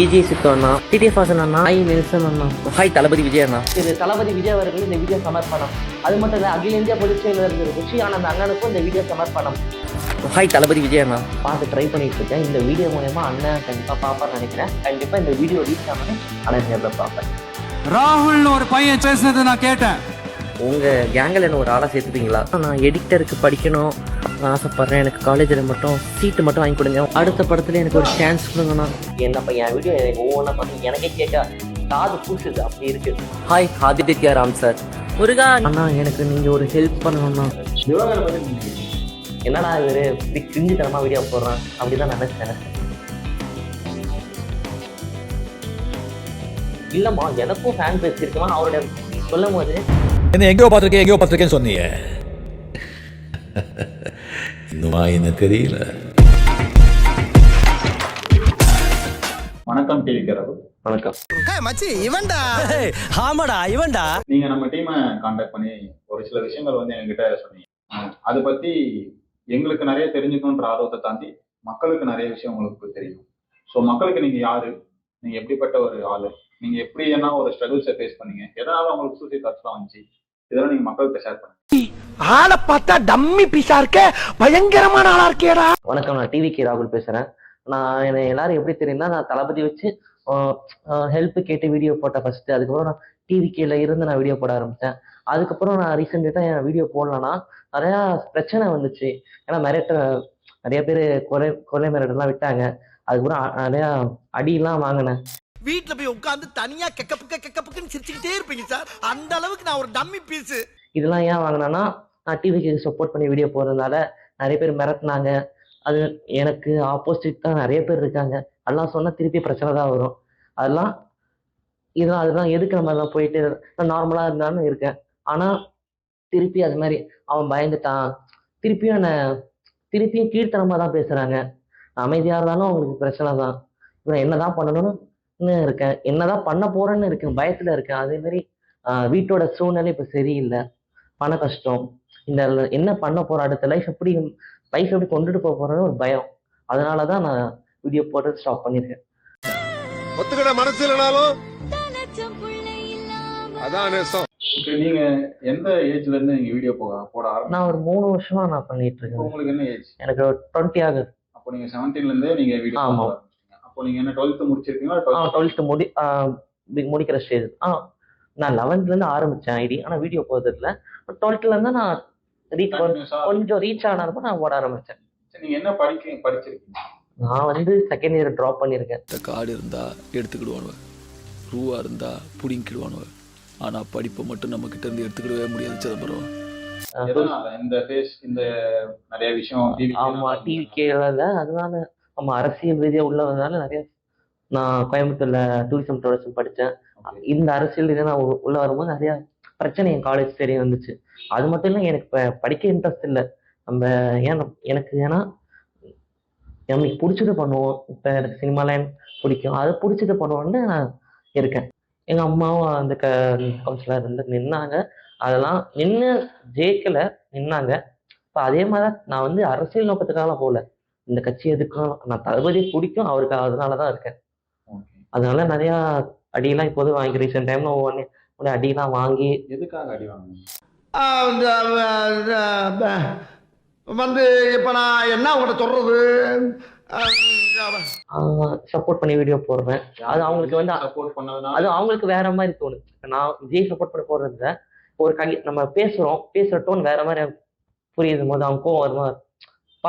விஜய் சித்து அண்ணா டிடிஎஃப் வாசன் அண்ணா ஐ நெல்சன் அண்ணா ஹாய் தளபதி விஜய் அண்ணா. திரு தளபதி விஜய் அவர்கள் இந்த வீடியோ சமர்ப்பணம். அது மட்டும் இல்லை அகில இந்திய பொதுச் செயலர் திரு ருஷி ஆனந்த் அண்ணனுக்கும் இந்த வீடியோ சமர்ப்பணம். ஹாய் தளபதி விஜய் அண்ணா. பார்த்து ட்ரை பண்ணிட்டு இருக்கேன் இந்த வீடியோ மூலயமா அண்ணன் கண்டிப்பாக பார்ப்பான்னு நினைக்கிறேன். கண்டிப்பாக இந்த வீடியோ ரீச் ஆனது அண்ணன் பார்ப்பேன். ராகுல்னு ஒரு பையன் பேசினதை நான் கேட்டேன். உங்கள் கேங்கில் என்ன ஒரு ஆளாக சேர்த்துப்பீங்களா? நான் எடிட்டருக்கு படிக்கணும். நான் ஆசைப்பட்றேன். எனக்கு காலேஜில் மட்டும் சீட்டு மட்டும் வாங்கி கொடுங்க. அடுத்த படத்தில் எனக்கு ஒரு சான்ஸ் கொடுங்கண்ணா. என்னப்பா என் வீடியோ எனக்கு ஒவ்வொன்றா பார்த்து எனக்கே கேட்க காது பூசுது. அப்படி இருக்கு. ஹாய் ஆதித்யா ராம் சார் முருகா அண்ணா எனக்கு நீங்கள் ஒரு ஹெல்ப் பண்ணணும்ண்ணா. என்னடா இவரு இப்படி கிரிஞ்சு தரமா வீடியோ போடுறான்? அப்படிதான் நினைச்சேன் இல்லம்மா எனக்கும் ஃபேன் பேஸ் இருக்குமா? அவருடைய சொல்லும் போது என்ன எங்கேயோ பார்த்துருக்கேன் எங்கேயோ பார்த்துருக்கேன்னு சொன்னீங்க இன்னுமா என்ன தெரியல. வணக்கம் டிவி கரவு வணக்கம். மச்சி இவன்டா. ஆமாடா இவன்டா. நீங்க நம்ம டீமை காண்டாக்ட் பண்ணி ஒரு சில விஷயங்கள் வந்து என்கிட்ட சொன்னீங்க. அதை பத்தி எங்களுக்கு நிறைய தெரிஞ்சுக்கணுன்ற ஆர்வத்தை தாண்டி மக்களுக்கு நிறைய விஷயம் உங்களுக்கு தெரியும். ஸோ மக்களுக்கு நீங்க யாரு? நீங்க எப்படிப்பட்ட ஒரு ஆளு? நீங்க எப்படி என்ன ஒரு ஸ்ட்ரகிள்ஸை ஃபேஸ் பண்ணீங்க? எதனால உங்களுக்கு சூசைட் தாட்ஸ்லாம் வந்துச்சு இதெல்லாம் நீங்க மக்கள்கிட்ட ஷேர் பண்ணுங்க. ஆளை பார்த்தா டம்மி பீஸா இருக்க? பயங்கரமான ஆளா இருக்கேடா. வணக்கம் நான் டிவி கே ராகுல் பேசுறேன். நான் என்னை எல்லாரும் எப்படி தெரியும்னா நான் தளபதி வச்சு ஹெல்ப் கேட்டு வீடியோ போட்டேன் ஃபர்ஸ்ட் அதுக்கப்புறம் நான் டிவி கேல இருந்து நான் வீடியோ போட ஆரம்பித்தேன் அதுக்கப்புறம் நான் ரீசெண்டாக என் வீடியோ போடலன்னா நிறையா பிரச்சனை வந்துச்சு. ஏன்னா மிரட்ட நிறைய பேர் கொலை கொலை மிரட்டெல்லாம் விட்டாங்க. அதுக்கப்புறம் நிறையா அடியெல்லாம் வாங்கினேன். வீட்டில் போய் உட்காந்து தனியா கெக்கப்புக்க கெக்கப்புக்குன்னு சிரிச்சுக்கிட்டே இருப்பீங்க சார். அந்த அளவுக்கு நான் ஒரு டம்மி பீஸ். இதெல்லாம் ஏன் வாங்கினேன்னா நான் டிவிக்கு சப்போர்ட் பண்ணி வீடியோ போடுறதுனால நிறைய பேர் மிரட்டினாங்க. அது எனக்கு ஆப்போசிட் தான் நிறைய பேர் இருக்காங்க. அதெல்லாம் சொன்னால் திருப்பி பிரச்சனை தான் வரும். அதெல்லாம் இதெல்லாம் அதெல்லாம் எதுக்கு நம்ம எல்லாம் போயிட்டு நான் நார்மலாக இருந்தாலும் இருக்கேன். ஆனால் திருப்பி அது மாதிரி அவன் பயந்துட்டான். திருப்பியும் என்னை திருப்பியும் கீழ்த்தனமாக தான் பேசுகிறாங்க அமைதியாக இருந்தாலும் அவங்களுக்கு பிரச்சனை தான். இவன் என்ன தான் பண்ணணும்னு இருக்கேன் என்னதான் பண்ண போறேன்னு இருக்கேன் பயத்தில் இருக்கேன் அதே மாதிரி வீட்டோட சூழ்நிலை இப்போ சரியில்லை. பண கஷ்டம். இந்த என்ன பண்ண போறோம்? அடுத்த லைஃப் எப்படி லைஃப் எப்படி கொண்டுட்டு போக போறேன்னு ஒரு பயம். அதனால தான் நான் வீடியோ போட்டு ஸ்டாப் பண்ணியிருக்கேன் ஒத்துக்கிட மனசு இல்லைனாலும் அதான் நீங்க எந்த ஏஜ்ல இருந்து நீங்க வீடியோ போக போட ஆரம்பிச்சீங்க? நான் ஒரு மூணு வருஷமா நான் பண்ணிட்டு இருக்கேன். உங்களுக்கு என்ன ஏஜ் எனக்கு டுவெண்ட்டி ஆகுது. அப்போ நீங்க செவன்டீன்ல இருந்தே நீங்க வீடியோ ஆமா. அப்போ நீங்க என்ன டுவெல்த் முடிச்சிருக்கீங்களா? ஆ டுவெல்த்து முடி முடிக்கிற ஸ்டேஜ் ஆ நான் லெவன்த்லேருந்து ஆரம்பித்தேன் ஐடி ஆனால் வீடியோ போகிறதுல டுவெல்த்துலேருந்து நான் ரீச்? கொஞ்சம் ரீச் ஆனப்போ நான் ஓட ஆரம்பித்தேன் சரி, நீங்க என்ன படிக்க படிச்சிருக்கீங்க? நான் வந்து செகண்ட் இயர் ட்ராப் பண்ணியிருக்கேன் இந்த காடு இருந்தா எடுத்துக்கிடுவானுவ. ரூவா இருந்தா புடிங்கிடுவானுவ ஆனா படிப்பை மட்டும் நம்ம கிட்ட இருந்து எடுத்துக்கிடவே முடியாது சிதம்பரம். இந்த ஃபேஸ் இந்த நிறைய விஷயம் ஆமா டிவி கேரளால அதனால ஆமா அரசியல் ரீதியா உள்ளதுனால நிறைய நான் கோயம்புத்தூர்ல டூரிசம் டூரிசம் படித்தேன் இந்த அரசியல் ரீதியா நான் உள்ள வரும்போது நிறைய பிரச்சனை என் காலேஜ் தெரிய வந்துச்சு. அது மட்டும் இல்லை எனக்கு இப்போ படிக்க இன்ட்ரெஸ்ட் இல்லை. நம்ம ஏன் நம்ம- எனக்கு ஏன்னா எனக்கு பிடிச்சது பண்ணுவோம். இப்போ எனக்கு சினிமாலாம் பிடிக்கும். அது பிடிச்சது பண்ணுவோன்னு நான் இருக்கேன். எங்கள் அம்மாவும் அந்த க கவுன்சிலர் இருந்து நின்னாங்க. அதெல்லாம் நின்று ஜெயிக்கலை நின்னாங்க. இப்போ அதே மாதிரி நான் வந்து அரசியல் நோக்கத்துக்காக போகல இந்த கட்சி எதுக்கும் நான் தளபதி பிடிக்கும் அவருக்கு அதனால தான் இருக்கேன் அதனால நிறையா அடியெல்லாம் இப்போது வாங்கி ரீசெண்ட் டைம்ல ஒவ்வொன்று ஒன்று அடியெல்லாம் வாங்கி எதுக்காக அடி வாங்குனீங்க? வந்து இப்ப நான் என்ன உங்கள்கிட்ட சொல்றது? சப்போர்ட் பண்ணி வீடியோ போடுறேன் அது அவங்களுக்கு வந்து சப்போர்ட் பண்ணதுனால அது அவங்களுக்கு வேற மாதிரி தோணுது. நான் விஜய் சப்போர்ட் பண்ண போடுறதுல ஒரு கை நம்ம பேசுறோம். பேசுற டோன் வேற மாதிரி புரியுது. போது அவங்க கோவம் வருமா?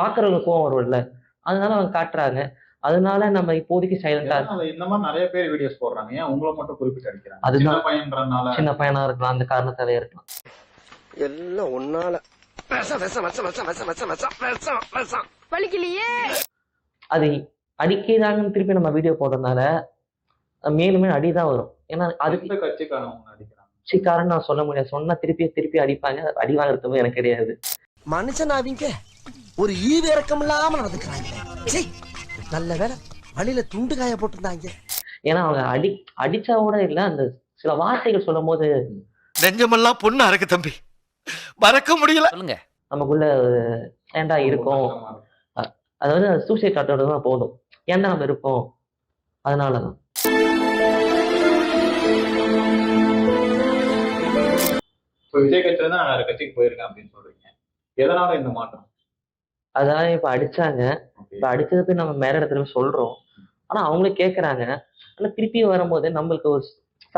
பார்க்குறவங்களுக்கு கோவம் வரும்ல. அதனால அவங்க காட்டுறாங்க. அதனால நம்ம இப்போதைக்கு சைலண்டா இந்த மாதிரி நிறைய பேர் வீடியோஸ் போடுறாங்க. ஏன்? உங்களை மட்டும் குறிப்பிட்டு அடிக்கிறாங்க. அதுதான். பையன்றனால. சின்ன பயனா இருக்கலாம் அந்த காரணத்தாலே இருக்கலாம். எல்லாம் ஒன்னால அது அடிக்கிறாங்கன்னு திருப்பி நம்ம வீடியோ போடுறதுனால மேலுமே அடிதான் வரும். ஏன்னா அதுக்கு கட்சிக்காரன் நான் சொல்ல முடியாது. சொன்னா திருப்பி திருப்பி அடிப்பாங்க. அடி வாங்குறதுக்கும் எனக்கு கிடையாது. மனுஷன் அவங்க ஒரு ஈவு இறக்கம் இல்லாம நடந்துக்கிறாங்க நல்ல வேலை வழியில துண்டு காய போட்டிருந்தாங்க. ஏன்னா அவங்க அடி அடிச்சா கூட இல்ல அந்த சில வார்த்தைகள் சொல்லும் போது நெஞ்சமெல்லாம் பொண்ணு அறக்கு தம்பி. மறக்க முடியல. சொல்லுங்க. நமக்குள்ள ஏண்டா இருக்கும். அதாவது சூசைட் காட்டோட தான் போதும். ஏண்டா நம்ம இருக்கோம்? அதனாலதான். இப்போ விஜய் கட்சி தான் கட்சிக்கு போயிருக்கேன் அப்படின்னு சொல்றீங்க. எதனால இந்த மாற்றம்? அதாவது இப்ப அடிச்சாங்க. இப்ப அடிச்சதுக்கு நம்ம மேல இடத்துல சொல்றோம். ஆனா அவங்களே கேக்குறாங்க. ஆனா திருப்பி வரும்போது நம்மளுக்கு ஒரு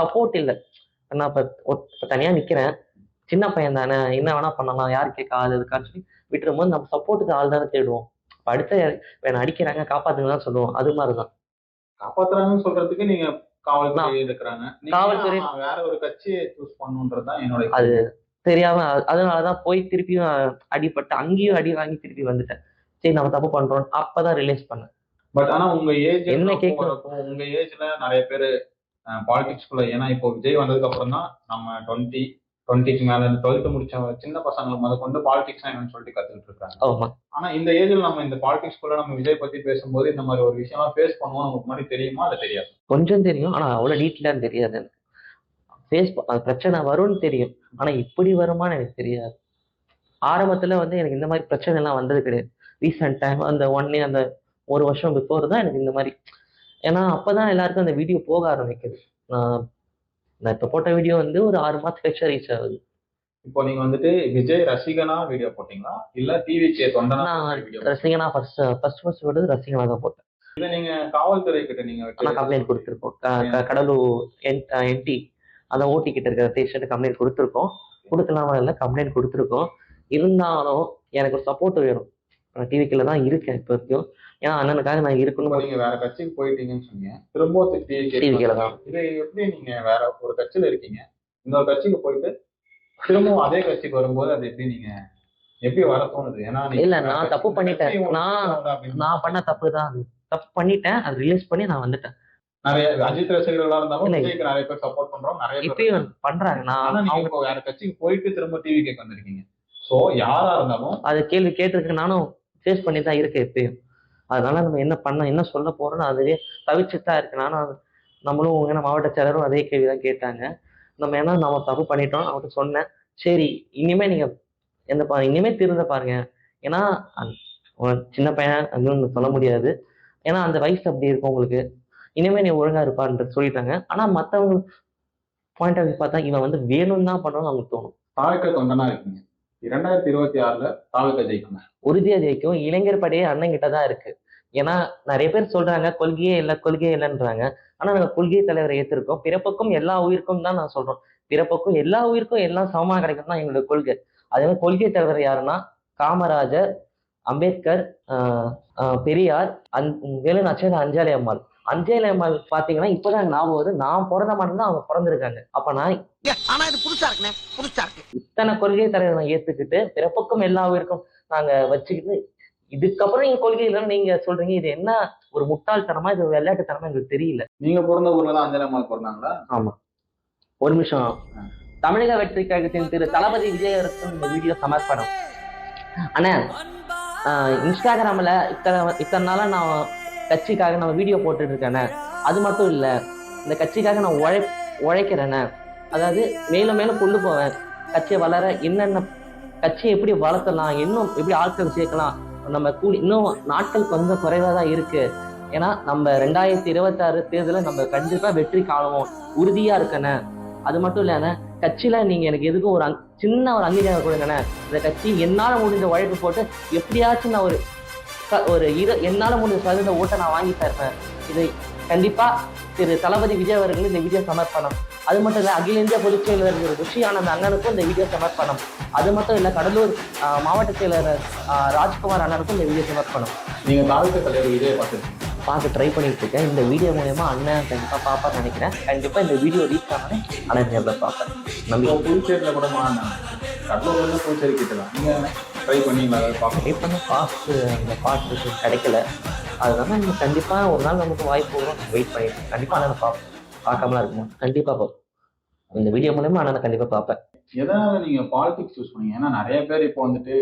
சப்போர்ட் இல்லை. நான் இப்ப தனியா நிக்கிறேன். சின்ன பையன் தானே. என்ன வேணா பண்ணலாம். யார் கேட்க ஆள் இருக்கான்னு சொல்லி விட்டுரும் போது நம்ம சப்போர்ட்டுக்கு ஆள் தானே தேடுவோம். இப்ப அடுத்த வேணா அடிக்கிறாங்க காப்பாத்துங்க தான் சொல்லுவோம். அது மாதிரிதான். காப்பாத்துறாங்கன்னு சொல்றதுக்கு நீங்க காவல்துறை இருக்கிறாங்க. காவல்துறை- வேற ஒரு கட்சியை சூஸ் பண்ணுன்றதுதான் என்னோட அது தெரியாம அதனாலதான் போய் திருப்பியும் அடிபட்டு அங்கேயும் அடி வாங்கி திருப்பி வந்துட்டேன். சரி நம்ம தப்பு பண்றோம் அப்பதான் ரிலீஸ் பண்ணேன். பட் ஆனா உங்க ஏஜ் என்ன போறப்போ உங்க ஏஜ்ல நிறைய பேர் பாலிடிக்ஸ்குள்ள ஏன்னா இப்போ விஜய் வந்ததுக்கு அப்புறம் தான் நம்ம டுவெண்ட்டி டுவெண்ட்டிக்கு மேல டுவெல்த் முடிச்ச சின்ன பசங்களை முத கொண்டு பாலிடிக்ஸ் என்னன்னு சொல்லிட்டு கத்துக்கிட்டு இருக்காங்க. ஆனா இந்த ஏஜ்ல நம்ம இந்த பாலிடிக்ஸ்குள்ள நம்ம விஜய் பத்தி பேசும்போது இந்த மாதிரி ஒரு விஷயம்லாம் ஃபேஸ் பண்ணுவோம் நமக்கு முன்னாடி தெரியுமா? அது தெரியாது? கொஞ்சம் தெரியும். ஆனா அவ்வளவு டீட்டெயிலாக தெரியாது ஃபேஸ் பிரச்சனை வரும்னு தெரியும். ஆனா இப்படி வருமான்னு எனக்கு தெரியாது. ஆரம்பத்துல வந்து எனக்கு இந்த மாதிரி பிரச்சனை எல்லாம் வந்தது கிடையாது. ரீசெண்ட் டைம் அந்த ஒன் இயர் அந்த ஒரு வருஷம் பிஃபோர் தான் எனக்கு இந்த மாதிரி. ஏன்னா அப்பதான் எல்லாருக்கும் அந்த வீடியோ போக ஆரம்பிக்குது. நான் நான் இப்போ போட்ட வீடியோ வந்து ஒரு ஆறு மாசம் கழிச்சு ரீச் ஆகுது. இப்போ நீங்க வந்துட்டு விஜய் ரசிகனா வீடியோ போட்டீங்களா? இல்ல டிவி கே தொண்டனா ரசிகனா ஃபர்ஸ்ட் ஃபர்ஸ்ட் ஃபர்ஸ்ட் விடுறது ரசிகனா தான் போட்டேன். இதை நீங்க காவல்துறை கிட்ட நீங்க கம்ப்ளைண்ட் கொடுத்துருக்கோம். கடலூர் என் என்டி அந்த ஓட்டி கிட்ட இருக்கிற ஸ்டேஷனுக்கு கம்ப்ளைண்ட் கொடுத்துருக்கோம். கொடுக்கலாமா இல்லை கம்ப்ளைண்ட் கொடுத்துருக்கோம். இருந்தாலும் எனக்கு ஒரு சப்போர்ட் வேணும். நான் டிவிக்கில் தான் இருக்கேன் இப்போ வரைக்கும். ஏன்னா அண்ணனுக்காக நான் இருக்கணும். நீங்க வேற கட்சிக்கு போயிட்டீங்கன்னு சொன்னீங்க. திரும்பவும் டிவி TVK ல தான். இது எப்படி நீங்க வேற ஒரு கட்சியில இருக்கீங்க? இன்னொரு கட்சிக்கு போயிட்டு திரும்பவும் அதே கட்சிக்கு வரும்போது அது எப்படி நீங்க எப்படி வர தோணுது? ஏன்னா இல்ல, நான் தப்பு பண்ணிட்டேன். நான்- நான் பண்ண தப்பு தான். தப்பு பண்ணிட்டேன். அது ரிலீஸ் பண்ணி நான் வந்துட்டேன். நிறைய அஜித் ரசிகர்களா இருந்தாலும். விஜய்க்கு நிறைய பேர் சப்போர்ட் பண்றோம் நிறைய இப்பயும். பண்றாங்க. நான் அவங்க வேற கட்சிக்கு போயிட்டு திரும்ப டிவி கேட்க வந்திருக்கீங்க. சோ யாரா இருந்தாலும் அது கேள்வி கேட்டிருக்கு நானும் ஃபேஸ் பண்ணி தான் இருக்கேன் இப்பயும். அதனால நம்ம என்ன பண்ண என்ன சொல்ல போறோம்னு அதுவே தவிச்சுட்டு தான் இருக்கு நானும் நம்மளும் ஏன்னா மாவட்ட செயலரும் அதே கேள்வி தான் கேட்டாங்க. நம்ம ஏன்னா நம்ம தப்பு பண்ணிட்டோம் அவர்கிட்ட சொன்னேன். சரி இனிமே நீங்க எந்த பா- இனிமே திருந்த பாருங்க. ஏன்னா சின்ன பையன் அதுவும் சொல்ல முடியாது. ஏன்னா அந்த வயசு அப்படி இருக்கும் உங்களுக்கு. இனிமே நீ ஒழுங்கா இருப்பான்றது சொல்லிட்டாங்க. ஆனா மத்தவங்க பாயிண்ட் ஆஃப் வியூ பார்த்தா இவன் வந்து வேணும்னு தான் பண்ணணும்னு அவங்களுக்கு தோணும். தாழ்க்க தொண்டனா இருக்கீங்க. இரண்டாயிரத்தி இருபத்தி ஆறுல தாழ்க்க ஜெயிக்கணும். உறுதியா ஜெயிக்கும் இளைஞர் படையே அண்ணன் கிட்ட தான் இருக்கு. ஏன்னா நிறைய பேர் சொல்றாங்க கொள்கையே இல்லை கொள்கையே இல்லைன்றாங்க. ஆனா நாங்க கொள்கை தலைவரை ஏத்திருக்கோம். பிறப்புக்கும் எல்லா உயிருக்கும் தான் நான் சொல்றோம். பிறப்புக்கும் எல்லா உயிருக்கும் எல்லாம் சமமா கிடைக்கும் தான் எங்களோட கொள்கை. அதே மாதிரி கொள்கை தலைவர் யாருன்னா காமராஜர் அம்பேத்கர் பெரியார் அந் வேலுநாச்சியார் அஞ்சாலி அம்மாள். அஞ்சாலி அம்மாள் பாத்தீங்கன்னா இப்பதான் எனக்கு ஞாபகம் வருது. நான் பிறந்த மாட்டேன் தான் அவங்க பிறந்திருக்காங்க. அப்ப நான் ஆனா இது புதுசா இருக்குண்ணே புதுசா இருக்கு. இத்தனை கொள்கை தலைவர் நான் ஏத்துக்கிட்டு பிறப்புக்கும் எல்லா உயிருக்கும் நாங்க வச்சுக்கிட்டு இதுக்கப்புறம் நீங்க கொள்கை இல்லைன்னு நீங்க சொல்றீங்க. இது என்ன ஒரு முட்டாள்தனமா இது விளையாட்டுத்தனமா எங்களுக்கு தெரியல. நீங்க பிறந்த ஊர்ல தான் அஞ்சலி அம்மாள் பிறந்தாங்களா? ஒரு நிமிஷம். தமிழக வெற்றி கழகத்தின் திரு தளபதி விஜய் அரசு இந்த வீடியோ சமர்ப்பணம் அண்ணா இன்ஸ்டாகிராம்ல இத்தனை இத்தனை நாளா நான் கட்சிக்காக நம்ம வீடியோ போட்டுட்டு இருக்கேனே அது மட்டும் இல்ல இந்த கட்சிக்காக நான் உழை உழைக்கிறேனே. அதாவது மேலும் மேலும் கொண்டு போவேன். கட்சியை வளர என்னென்ன கட்சியை எப்படி வளர்த்தலாம் இன்னும் எப்படி ஆட்கள் சேர்க்கலாம் நம்ம கூடி இன்னும் நாட்கள் கொஞ்சம் குறைவா தான் இருக்கு. ஏன்னா நம்ம ரெண்டாயிரத்தி இருபத்தாறு தேர்தலில் நம்ம கண்டிப்பா வெற்றி காணுவோம். உறுதியா இருக்கண்ணே அது மட்டும் இல்லைண்ணே கட்சியில நீங்க எனக்கு எதுக்கும் ஒரு அங்- சின்ன ஒரு அங்கீகாரம் கொடுங்கண்ணே இந்த கட்சி என்னால முடிஞ்ச உழைப்பு போட்டு எப்படியாச்சும் நான் ஒரு ஒரு இரு என்னால முடிஞ்ச சதவீத ஓட்டை நான் வாங்கி தருவேன் இது கண்டிப்பா திரு தளபதி விஜய் அவர்களுக்கு இந்த வீடியோ சமர்ப்பணம். அது மட்டும் இல்ல அகில இந்திய பொதுச் செயலர் திரு ருஷி ஆனந்த் அண்ணனுக்கும் இந்த வீடியோ சமர்ப்பணம். அது மட்டும் இல்ல கடலூர் மாவட்ட செயலர் ராஜ்குமார் அண்ணனுக்கும் இந்த வீடியோ சமர்ப்பணம். நீங்க தாழ்க்க தலைவர் விஜய் பார்த்துருக்கீங்க பார்த்து ட்ரை பண்ணிட்டு இருக்கேன். இந்த வீடியோ மூலயமா அண்ணன் கண்டிப்பா பார்ப்பான்னு நினைக்கிறேன். கண்டிப்பா இந்த வீடியோ ரீச் ஆனே அண்ணன் நேரில் பார்ப்பேன். இப்போ புதுச்சேரியில கூட மாறினாங்க கடலூர்ல இருந்து புதுச்சேரி கிட்ட தான். நீங்க ட்ரை பண்ணீங்களா ட்ரை பண்ண பாஸ்ட் அந்த பாஸ்ட் கிடைக்கல. அதனால நம்ம கண்டிப்பா ஒரு நாள் நமக்கு வாய்ப்பு வரும். வெயிட் பண்ணிட்டு கண்டிப்பா அண்ணனை பார்ப்போம். பார்க்காமலாம் இருக்குமா? கண்டிப்பா பார்ப்போம். இந்த வீடியோ மூலயமா அண்ணனை கண்டிப்பா பார்ப்பேன். எதனால நீங்க பாலிடிக்ஸ் சூஸ் பண்ணீங்க? ஏன்னா நிறைய பேர் இப்போ வந்துட்டு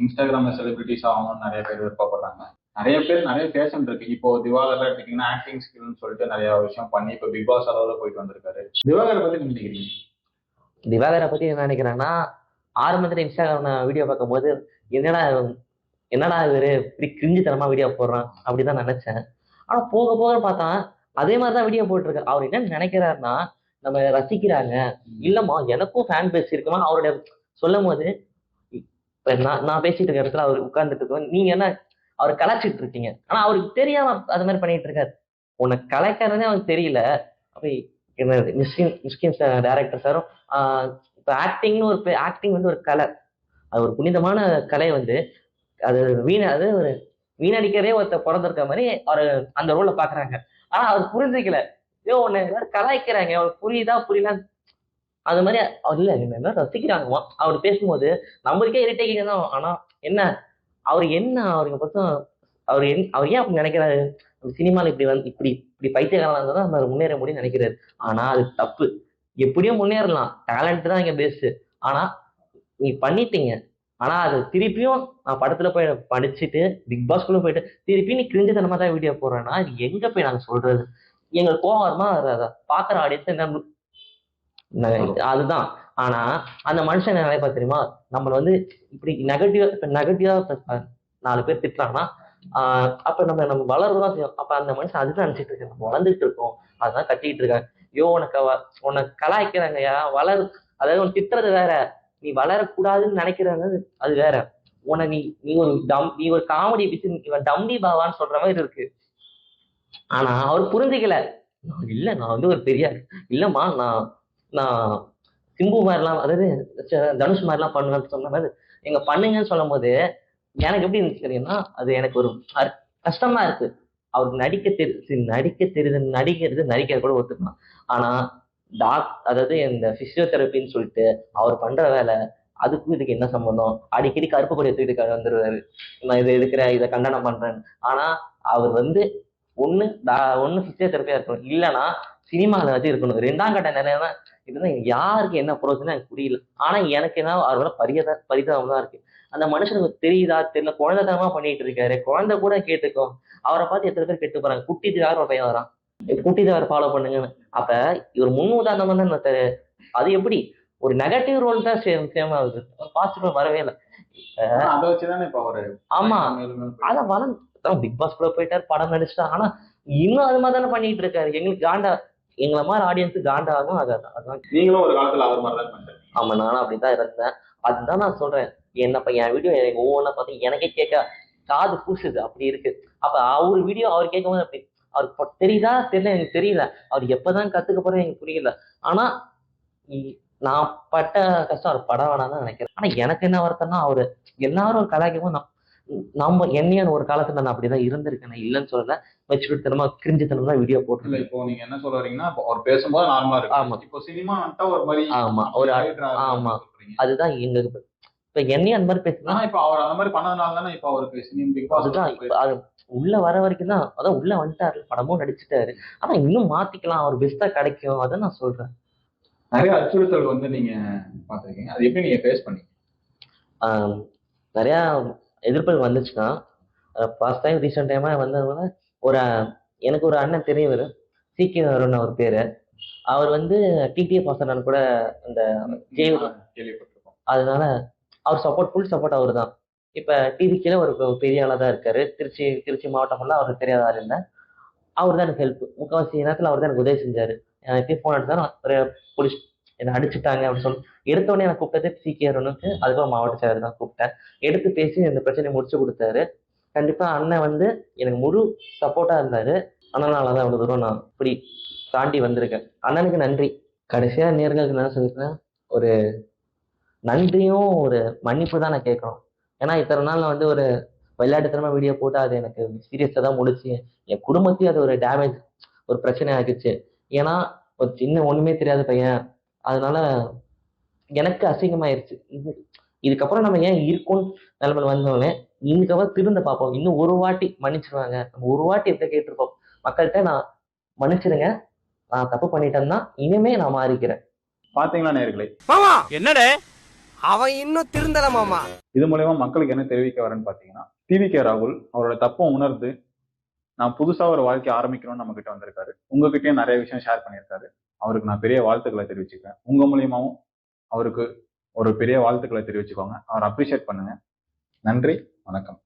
இன்ஸ்டாகிராம்ல செலிபிரிட்டிஸ் ஆகணும்னு நிறைய பேர் விருப்பப்படுறாங்க. நிறைய பேர் நிறைய ஃபேஷன் இருக்கு. இப்போ திவாகர்லாம் எடுத்தீங்கன்னா ஆக்டிங் ஸ்கில்னு சொல்லிட்டு நிறைய விஷயம் பண்ணி இப்போ பிக் பாஸ் அளவுல போயிட்டு வந்திருக்காரு. திவாகரை பத்தி நீங்க நினைக்கிறீங்க? திவாகரை பத்தி என்ன நினைக்கிறேன்னா ஆரம்பத்துல இன்ஸ்டாகிராம் நான் வீடியோ பார்க்கும்போது என்னடா என்னடா இவரு இப்படி கிரிஞ்சுத்தனமா வீடியோ போடுறான் அப்படிதான் நினைச்சேன். ஆனா போக போக பார்த்தா அதே மாதிரி தான் வீடியோ போட்டிருக்காரு அவர் என்ன நினைக்கிறாருன்னா நம்ம ரசிக்கிறாங்க. இல்லம்மா எனக்கும் ஃபேன் பேஸ் இருக்குமா? அவருடைய சொல்லும் போது நான் நான் பேசிட்டு இருக்க இடத்துல அவர் உட்கார்ந்துட்டு இருக்கோம் நீங்க என்ன அவர் கலாச்சிட்டு இருக்கீங்க. ஆனா அவருக்கு தெரியாம அது மாதிரி பண்ணிட்டு இருக்காரு. உனக்கு கலாய்க்காரனே அவருக்கு தெரியல. அப்ப என்ன மிஸ்கின் மிஸ்கின் டேரக்டர் சாரும் இப்போ ஆக்டிங்னு ஒரு ஆக்டிங் வந்து ஒரு கலை. அது ஒரு புனிதமான கலை வந்து அது வீண அது ஒரு வீணடிக்கிறதே ஒருத்த பிறந்திருக்க மாதிரி அவர் அந்த ரோலை பாக்குறாங்க. ஆனா அவர் புரிஞ்சுக்கல. ஐயோ உன்னை கலாய்க்கிறாங்க. அவருக்கு புரியுதா புரியல? அது மாதிரி அவர் இல்ல என்ன ரசிக்கிறாங்க. அவர் பேசும்போது நம்மளுக்கே இரிட்டேட்டிங் தான் ஆனா என்ன? அவர் என்ன அவருக்கு பக்கம் அவர் என் அவர் ஏன் அப்படி நினைக்கிறாரு? சினிமால இப்படி வந்து இப்படி இப்படி பைத்தியகாரம் இருந்தால் தான் அவர் முன்னேற முடியும்னு நினைக்கிறாரு. ஆனா அது தப்பு. எப்படியும் முன்னேறலாம். டேலண்ட் தான் இங்க பேஸ் ஆனா நீ பண்ணிட்டீங்க. ஆனா அது திருப்பியும் நான் படத்துல போய் படிச்சுட்டு பிக் பாஸ்குள்ள போயிட்டு திருப்பி நீ கிரிஞ்சுத்தனமா தான் வீடியோ போடுறேன்னா இது எங்க போய் நாங்க சொல்றது? எங்களுக்கு கோவம் வருமா அதை பாக்குற ஆடியன்ஸ் என்ன அதுதான். ஆனா அந்த மனுஷன் என்ன நினைப்பா தெரியுமா? நம்மள வந்து இப்படி நெகட்டிவா இப்ப நெகட்டிவா நாலு பேர் திட்டுறாங்கன்னா ஆஹ் அப்ப நம்ம நம்ம வளரதான் செய்யும். அப்ப அந்த மனுஷன் அதுதான் நினைச்சிட்டு இருக்கேன். நம்ம வளர்ந்துட்டு இருக்கோம். அதான் கட்டிக்கிட்டு இருக்காங்க ஐயோ உனக்கு அவ- உன்னை கலாய்க்கிறாங்கய்யா வளர் அதாவது உன் திட்டுறது வேற. நீ வளரக்கூடாதுன்னு நினைக்கிறாங்க அது வேற. உன்னை நீ நீ ஒரு டம் நீ ஒரு காமெடி பிச்சு இவன் டம்டி பாவான்னு சொல்ற மாதிரி இருக்கு. ஆனா அவர் புரிஞ்சுக்கல. நான் இல்ல நான் வந்து ஒரு பெரிய இல்லம்மா நான் நான் சிம்பு மாதிரிலாம் அதாவது தனுஷ் மாதிரிலாம் பண்ணுவேன்னு சொன்ன மாதிரி எங்க பண்ணுங்கன்னு சொல்லும் போது எனக்கு எப்படி இருந்துச்சு தெரியும்னா அது எனக்கு ஒரு கஷ்டமா இருக்கு. அவருக்கு நடிக்க தெரி நடிக்க தெரியுது நடிக்கிறது நடிக்கிறது கூட ஒத்துக்கலாம் ஆனா டாக் அதாவது இந்த பிசியோதெரப்பின்னு சொல்லிட்டு அவர் பண்ற வேலை அதுக்கும் இதுக்கு என்ன சம்பந்தம்? அடிக்கடி கருப்பு கொடி எடுத்துக்கிட்டு வந்துடுவாரு நான் இதை எடுக்கிறேன் இதை கண்டனம் பண்றேன். ஆனா அவர் வந்து ஒண்ணு டா- ஒண்ணு பிசியோதெரப்பியா இருக்கணும். இல்லைன்னா சினிமால வந்து இருக்கணும். ரெண்டாம் கட்ட நிலையம் தான் இதுதான் யாருக்கு என்ன ப்ரோஜனம் எனக்கு புரியல. ஆனா எனக்கு என்ன அவரோட பரித பரிதாபம் தான் இருக்கு. அந்த மனுஷனுக்கு தெரியுதா? தெரியல. குழந்தைத்தனமா பண்ணிட்டு இருக்காரு. குழந்தை கூட கேட்டுக்கோ. அவரை பார்த்து எத்தனை பேர் கெட்டு போறாங்க. குட்டி யாரும் ஒரு பையன் வரான். குட்டி ஃபாலோ பண்ணுங்கன்னு. அப்ப இவர் முன் உதாரணமா தான் ஒருத்தரு. அது எப்படி? ஒரு நெகட்டிவ் ரோல் தான் சேம் சேம் ஆகுது. பாசிட்டிவ் வரவே இல்லை. ஆமா. அதான் வளர்ந்து பிக் பாஸ் கூட போயிட்டாரு படம் நடிச்சிட்டா. ஆனா இன்னும் அது மாதிரி தானே பண்ணிட்டு இருக்காரு. எங்களுக்கு காண்டா எங்களை மாதிரி ஆடியன்ஸ் காண்டா ஆகும் அதான் அதான் நீங்களும் ஒரு காலத்துல அவர் மாதிரி தான் ஆமா நானும் அப்படிதான் இருந்தேன். அதுதான் நான் சொல்றேன். என்னப்பா என் வீடியோ எனக்கு ஒவ்வொன்றா பார்த்து எனக்கே கேட்க காது பூசுது. அப்படி இருக்கு. அப்ப அவர் வீடியோ அவர் கேட்கும்போது அப்படி அவருக்கு ப- தெரியுதா? தெரியல எனக்கு தெரியல. அவர் எப்பதான் கத்துக்க போறேன் எனக்கு புரியல. ஆனா நான் பட்ட கஷ்டம் அவர் பட வேணாம் நினைக்கிறேன். ஆனா எனக்கு என்ன வருத்தம்னா அவரு எல்லாரும் கலாய்க்கவும் நான் நம்ம என்னையான ஒரு காலத்துல நான் அப்படிதான் இருந்திருக்கேன். நான் இல்லைன்னு சொல்லல. மெச்சூரித்தனமா கிரிஞ்சுத்தனமா வீடியோ போட்டு இப்போ நீங்க என்ன இப்போ அவர் பேசும்போது நார்மலா ஆமா. இருக்கு. இப்போ சினிமா வந்துட்டா ஒரு மாதிரி ஆமா. ஒரு ஆமா. அதுதான் எங்களுக்கு இப்ப என்னையும் அந்த மாதிரி பேசுனா இப்ப அவர் அந்த மாதிரி பண்ணதுனால தானே இப்ப அவருக்கு அதுதான் அது உள்ள வர வரைக்கும் தான் அதான் உள்ள வந்துட்டாரு படமும் நடிச்சுட்டாரு. ஆனா இன்னும் மாத்திக்கலாம் அவர் பெஸ்டா கிடைக்கும் அதை நான் சொல்றேன். நிறைய அச்சுறுத்தல் வந்து நீங்க பாத்திருக்கீங்க அது எப்படி நீங்க ஃபேஸ் பண்ணீங்க? நிறைய எதிர்ப்புகள் வந்துச்சுன்னா ஃபர்ஸ்ட் டைம் ரீசெண்ட் டைமா வந்ததுனால ஒரு எனக்கு ஒரு அண்ணன் தெரியவர் சீக்கிய அருண் அவர் பேரு. அவர் வந்து டிடிஎஃப் வாசன் கூட இந்த ஜெய் கேள்விப்பட்டிருக்கோம். அதனால அவர் சப்போர்ட் ஃபுல் சப்போர்ட் அவர் தான் இப்போ டிவிக்கில ஒரு பெரிய ஆளாக தான் இருக்காரு. திருச்சி திருச்சி மாவட்டம் ஃபுல்லாக அவருக்கு தெரியாத ஆள் இல்லை. அவர் தான் எனக்கு ஹெல்ப் முக்கால்வாசி நேரத்தில் அவர் தான் எனக்கு உதவி செஞ்சாரு. எனக்கு ஃபோன் எடுத்தாலும் ஒரு போலீஸ் என்னை அடிச்சுட்டாங்க அப்படின்னு சொல்லி எடுத்த உடனே எனக்கு கூப்பிட்டது சிகேரனுக்கு அதுக்கப்புறம் மாவட்ட செயலர் தான் கூப்பிட்டேன். எடுத்து பேசி இந்த பிரச்சனையை முடிச்சு கொடுத்தாரு. கண்டிப்பா அண்ணன் வந்து எனக்கு முழு சப்போர்ட்டா இருந்தாரு. அண்ணனால தான் இவ்வளவு தூரம் நான் இப்படி தாண்டி வந்திருக்கேன். அண்ணனுக்கு நன்றி. கடைசியா நேர்களுக்கு என்ன சொல்லிருக்கேன் ஒரு நன்றியும் ஒரு மன்னிப்பு தான் நான் கேட்கணும். ஏன்னா இத்தனை நாள் நான் வந்து ஒரு விளையாட்டுத்தனமா வீடியோ போட்டு அது எனக்கு சீரியஸாக தான் முடிச்சு என் குடும்பத்தையும் அது ஒரு டேமேஜ் ஒரு பிரச்சனை ஆகிடுச்சு ஏன்னா ஒரு சின்ன ஒண்ணுமே தெரியாத பையன். அதனால எனக்கு அசிங்கமாயிருச்சு. இது இதுக்கப்புறம் நம்ம ஏன் இருக்கும் நிலைமையில வந்தோடனே இதுக்கப்புறம் திருந்த பார்ப்போம் இன்னும் ஒரு வாட்டி மன்னிச்சிருவாங்க. நம்ம ஒரு வாட்டி எப்படி கேட்டிருப்போம். மக்கள்கிட்ட நான் மன்னிச்சிருங்க. நான் தப்பு பண்ணிட்டேன்னா இனிமே நான் மாறிக்கிறேன். பாத்தீங்களா நேர்களே மாமா! என்னடே? அவன் இன்னும் திருந்தல மாமா. இது மூலயமா மக்களுக்கு என்ன தெரிவிக்க வரேன்னு பாத்தீங்கன்னா டிவி கே ராகுல் அவரோட தப்பை உணர்ந்து நான் புதுசா ஒரு வாழ்க்கை ஆரம்பிக்கணும்னு நம்ம கிட்ட வந்திருக்காரு. உங்ககிட்டயும் நிறைய விஷயம் ஷேர் பண்ணியிருக்காரு. அவருக்கு நான் பெரிய வாழ்த்துக்களை தெரிவிச்சுக்கிறேன். உங்க மூலியமாவும் அவருக்கு ஒரு பெரிய வாழ்த்துக்களை தெரிவிச்சுக்கோங்க. அவர் அப்ரிஷியேட் பண்ணுங்க. நன்றி வணக்கம்.